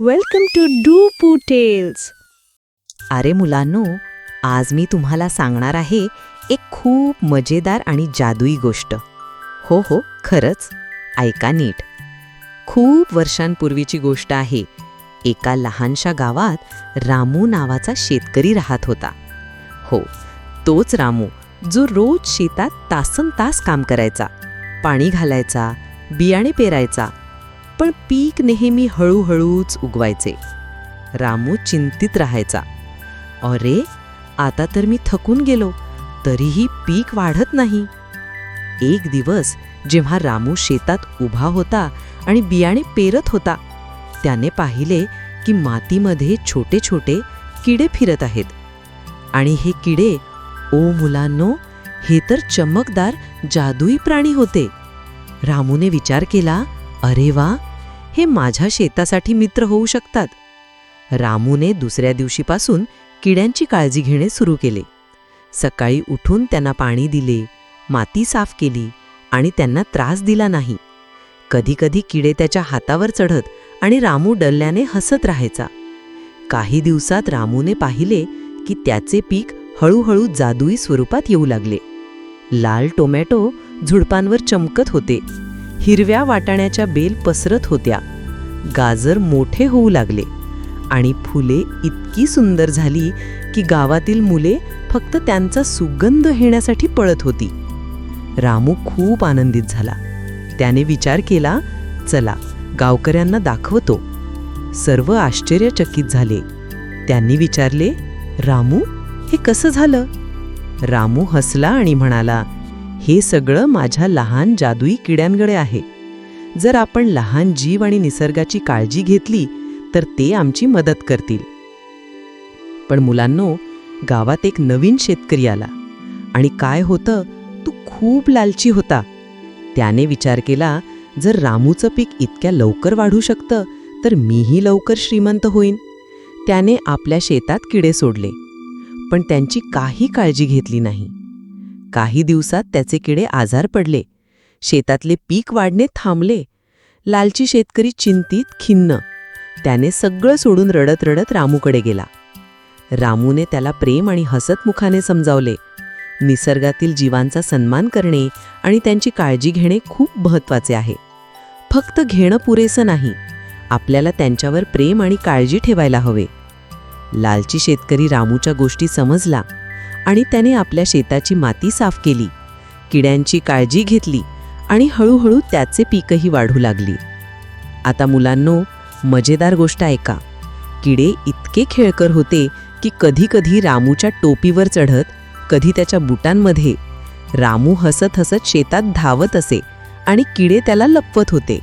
Welcome to डू पू tales अरे मुलांनो आज मी तुम्हाला सांगणार आहे एक खूप मजेदार आणि जादुई गोष्ट. हो हो खरंच. ऐका नीट. खूप वर्षांपूर्वीची गोष्ट आहे. एका लहानशा गावात रामू नावाचा शेतकरी राहत होता. हो तोच रामू जो रोज शेतात तासन तास काम करायचा. पाणी घालायचा बियाणे पेरायचा पण पीक नेहमी हळूहळूच उगवायचे. रामू चिंतित राहायचा. अरे आता तर मी थकून गेलो तरीही पीक वाढत नाही. एक दिवस जेव्हा रामू शेतात उभा होता आणि बियाणे पेरत होता त्याने पाहिले की मातीमध्ये छोटे छोटे किडे फिरत आहेत. आणि हे किडे ओ मुलांनो हे तर चमकदार जादुई प्राणी होते. रामूने विचार केला अरे वा हे माझ्या शेतासाठी मित्र होऊ शकतात. रामूने दुसऱ्या दिवशीपासून किड्यांची काळजी घेणे सुरू केले. सकाळी उठून त्यांना पाणी दिले माती साफ केली आणि त्यांना त्रास दिला नाही. कधीकधी किडे त्याच्या हातावर चढत आणि रामू डल्ल्याने हसत राहायचा. काही दिवसात रामूने पाहिले की त्याचे पीक हळूहळू जादुई स्वरूपात येऊ लागले. लाल टोमॅटो झुडपांवर चमकत होते. हिरव्या वाटाण्याच्या बेल पसरत होत्या. गाजर मोठे होऊ लागले आणि फुले इतकी सुंदर झाली की गावातील मुले फक्त त्यांचा सुगंध घेण्यासाठी पळत होती. रामू खूप आनंदित झाला. त्याने विचार केला चला गावकऱ्यांना दाखवतो. सर्व आश्चर्यचकित झाले. त्यांनी विचारले रामू हे कसं झालं? रामू हसला आणि म्हणाला हे सगळं माझ्या लहान जादुई किड्यांकडे आहे. जर आपण लहान जीव आणि निसर्गाची काळजी घेतली तर ते आमची मदत करतील. पण मुलांनो गावात एक नवीन शेतकरी आला आणि काय होतं तो खूप लालची होता. त्याने विचार केला जर रामूचं पीक इतक्या लवकर वाढू शकतं तर मीही लवकर श्रीमंत होईन. त्याने आपल्या शेतात किडे सोडले पण त्यांची काही काळजी घेतली नाही. काही दिवसात त्याचे किडे आजार पडले. शेतातले पीक वाढणे थांबले. लालची शेतकरी चिंतित खिन्न. त्याने सगळं सोडून रडत रडत रामूकडे गेला. रामूने त्याला प्रेम आणि हसतमुखाने समजावले. निसर्गातील जीवांचा सन्मान करणे आणि त्यांची काळजी घेणे खूप महत्त्वाचे आहे. फक्त घेणं पुरेसं नाही. आपल्याला त्यांच्यावर प्रेम आणि काळजी ठेवायला हवे. लालची शेतकरी रामूच्या गोष्टी समजला. आणि त्याने आपल्या शेताची माती साफ केली. किड्यांची काळजी घेतली आणि हळूहळू त्याचे पीकही वाढू लागली. आता मुलांनो मजेदार गोष्ट ऐका किडे इतके खेळकर होते की कधीकधी रामूच्या टोपीवर चढत कधी त्याच्या बुटांमध्ये. रामू हसत हसत शेतात धावत असे आणि किडे त्याला लपवत होते.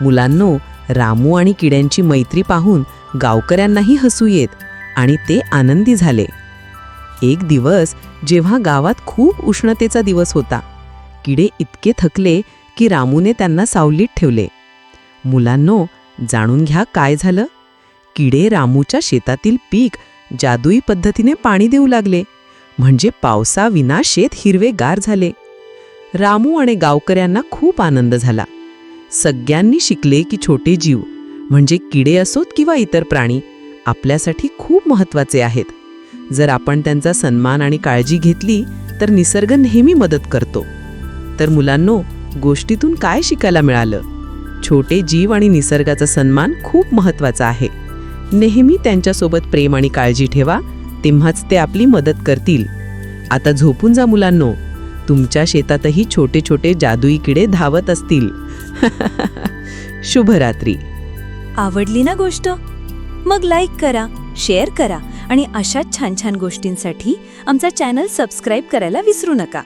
मुलांनो रामू आणि किड्यांची मैत्री पाहून गावकऱ्यांनाही हसू येत आणि ते आनंदी झाले. एक दिवस जेव्हा गावात खूप उष्णतेचा दिवस होता किडे इतके थकले की रामूने त्यांना सावलीत ठेवले. मुलांनो जाणून घ्या काय झालं? किडे रामूच्या शेतातील पीक जादुई पद्धतीने पाणी देऊ लागले म्हणजे पावसाविना शेत हिरवेगार झाले. रामू आणि गावकऱ्यांना खूप आनंद झाला. सगळ्यांनी शिकले की छोटे जीव म्हणजे किडे असोत किंवा इतर प्राणी आपल्यासाठी खूप महत्त्वाचे आहेत. जर आपण त्यांचा सन्मान आणि काळजी घेतली तर निसर्ग नेहमी मदत करतो. तर मुलांनो गोष्टीतून काय शिकायला मिळालं? छोटे जीव आणि निसर्गाचा सन्मान खूप महत्त्वाचा आहे. नेहमी त्यांच्यासोबत प्रेम आणि काळजी ठेवा तेव्हाच ते आपली मदत करतील. आता झोपून जा मुलांनो. तुमच्या शेतातही छोटे छोटे जादुई किडे धावत असतील. शुभरात्री. आवडली ना गोष्ट? मग लाईक करा. शेअर करा आणि अशाच छान छान गोष्टींसाठी आमचा चॅनल सबस्क्राईब करायला विसरू नका.